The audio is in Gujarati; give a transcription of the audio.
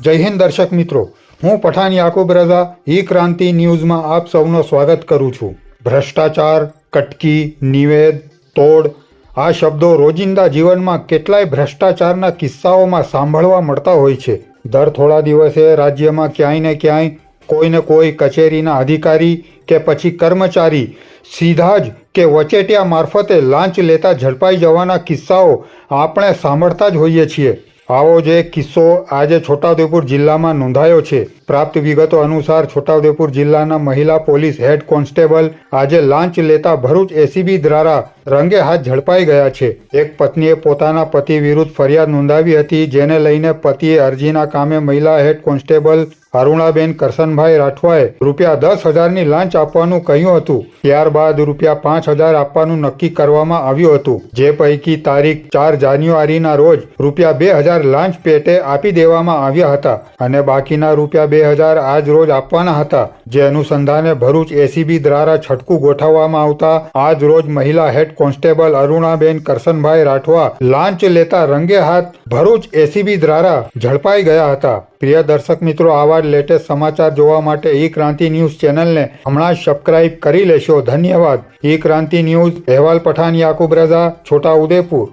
જય હિન્દ દર્શક મિત્રો, હું પઠાણ યાકુબ રઝા, ઈ ક્રાંતિ ન્યૂઝમાં આપ સૌનો સ્વાગત કરું છું. ભ્રષ્ટાચાર, કટકી, નિવેદ, તોડ, આ શબ્દો રોજિંદા જીવનમાં કેટલાય ભ્રષ્ટાચારના કિસ્સાઓમાં સાંભળવા મળતા હોય છે. દર થોડા દિવસે રાજ્યમાં ક્યાંય ને ક્યાંય કોઈને કોઈ કચેરીના અધિકારી કે પછી કર્મચારી સીધા જ કે વચેટિયા મારફતે લાંચ લેતા ઝડપાઈ જવાના કિસ્સાઓ આપણે સાંભળતા જ હોઈએ છીએ. આવો જ એક કિસ્સો આજે છોટાઉદેપુર જિલ્લામાં નોંધાયો છે. પ્રાપ્ત વિગતો અનુસાર છોટાઉદેપુર જિલ્લાના મહિલા પોલીસ હેડ કોન્સ્ટેબલ આજે લાંચ લેતા ભરૂચ એસીબી દ્વારા રંગે હાથ ઝડપાઈ ગયા છે. એક પત્નીએ પોતાના પતિ વિરુદ્ધ ફરિયાદ નોંધાવી હતી, જેને લઈને પતિએ અરજીના કામે મહિલા હેડ કોન્સ્ટેબલ અરુણાબેન કરશનભાઈ રાઠવાએ રૂપિયા દસ હજારની લાંચ આપવાનું કહ્યું હતું. ત્યારબાદ રૂપિયા પાંચ હજાર આપવાનું નક્કી કરવામાં આવ્યું હતું. જે પૈકી તારીખ ચાર જાન્યુઆરીના રોજ રૂપિયા બે હજાર લાંચ પેટે આપી દેવામાં આવ્યા હતા અને બાકીના રૂપિયા બે હજાર આજ રોજ આપવાના હતા. જે અનુસંધાને ભરૂચ એસીબી દ્વારા છટકું ગોઠવવામાં આવતા આજ રોજ મહિલા હેડ કોન્સ્ટેબલ અરુણાબેન કરસનભાઈ રાઠવા લાંચ લેતા રંગે હાથ ભરૂચ એસીબી દ્વારા ઝડપાઈ ગયા હતા. પ્રિય દર્શક મિત્રો, આવા લેટેસ્ટ સમાચાર જોવા માટે ઈ ક્રાંતિ ન્યૂઝ ચેનલને હમણાં જ સબસ્ક્રાઇબ કરી લેશો. ધન્યવાદ. ઈ ક્રાંતિ ન્યૂઝ અહેવાલ પઠાણ યાકુબ રઝા છોટા ઉદેપુર